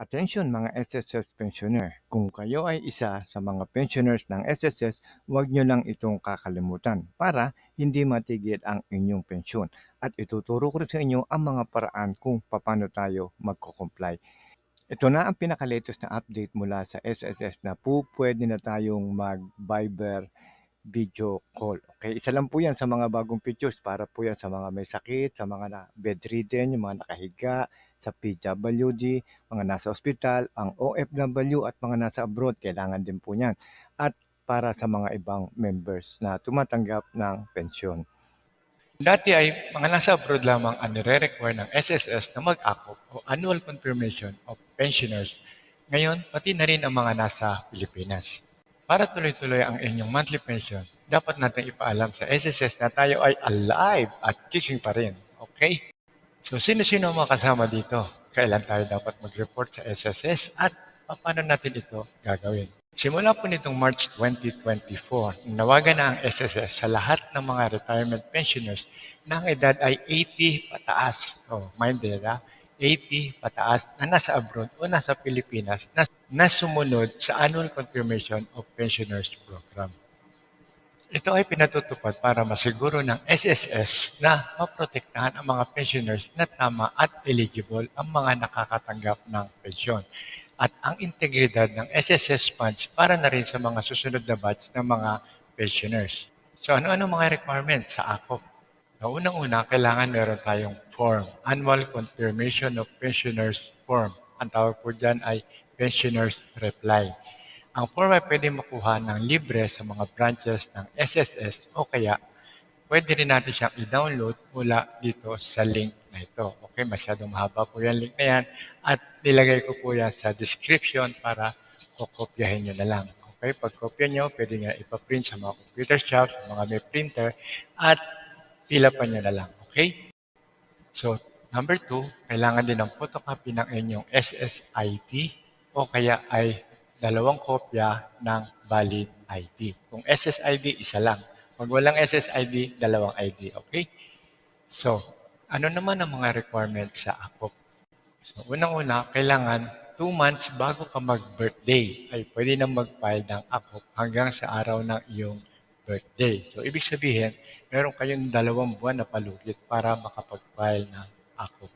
Atensyon mga SSS pensioner, kung kayo ay isa sa mga pensioners ng SSS, huwag nyo lang itong kakalimutan para hindi matigil ang inyong pensyon. At ituturo ko sa inyo ang mga paraan kung paano tayo magko-comply. Ito na ang pinaka-latest na update mula sa SSS na po pwede na tayong mag-Viber video call. Okay, isa lang po yan sa mga bagong features para po yan sa mga may sakit, sa mga na bedridden, yung mga nakahiga, sa PWD, mga nasa ospital, ang OFW at mga nasa abroad, kailangan din po yan. At para sa mga ibang members na tumatanggap ng pensyon. Dati ay mga nasa abroad lamang ang nire-require ng SSS na mag-akop o Annual Confirmation of Pensioners. Ngayon, pati na rin ang mga nasa Pilipinas. Para tuloy-tuloy ang inyong monthly pension, dapat natin ipaalam sa SSS na tayo ay alive at kissing pa rin. Okay? So, sino-sino ang mga kasama dito? Kailan tayo dapat mag-report sa SSS at paano natin ito gagawin? Simula po nitong March 2024, nawagan na ang SSS sa lahat ng mga retirement pensioners na ang edad ay 80 pataas. Oh, mind it, ha? 80 pataas na nasa abroad o nasa Pilipinas na, na sumunod sa Annual Confirmation of Pensioners Program. Ito ay pinatutupad para masiguro ng SSS na maprotektahan ang mga pensioners na tama at eligible ang mga nakakatanggap ng pensyon at ang integridad ng SSS funds para na rin sa mga susunod na batch ng mga pensioners. So ano-ano mga requirements sa AKOP? Na unang-una, kailangan meron tayong form, Annual Confirmation of Pensioners Form. Ang tawag po dyan ay Pensioners Reply. Ang form ay pwede makuha ng libre sa mga branches ng SSS o kaya pwede rin natin siyang i-download mula dito sa link na ito. Okay, masyadong mahaba po yung link na yan at nilagay ko po yan sa description para kukopyahin nyo na lang. Okay, pag kopya nyo, pwede nga ipaprint sa mga computer shop, sa mga may printer at ilapan nyo na lang. Okay? So, number two, kailangan din ng photocopy ng inyong SSID o kaya ay dalawang kopya ng valid ID. Kung SSID, isa lang. Pag walang SSID, dalawang ID. Okay? So, ano naman ang mga requirements sa AKOP? So, unang-una, kailangan 2 months bago ka mag-birthday ay pwede na mag-file ng AKOP hanggang sa araw ng iyong birthday. So, ibig sabihin, meron kayong dalawang buwan na palugit para makapag-file ng AKOP.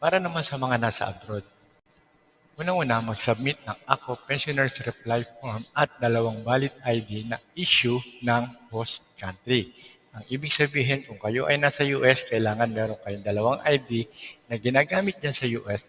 Para naman sa mga nasa abroad, Unang-una, mag-submit ng AKO Pensioners Reply Form at dalawang valid ID na issue ng host country. Ang ibig sabihin, kung kayo ay nasa US, kailangan meron kayong dalawang ID na ginagamit dyan sa US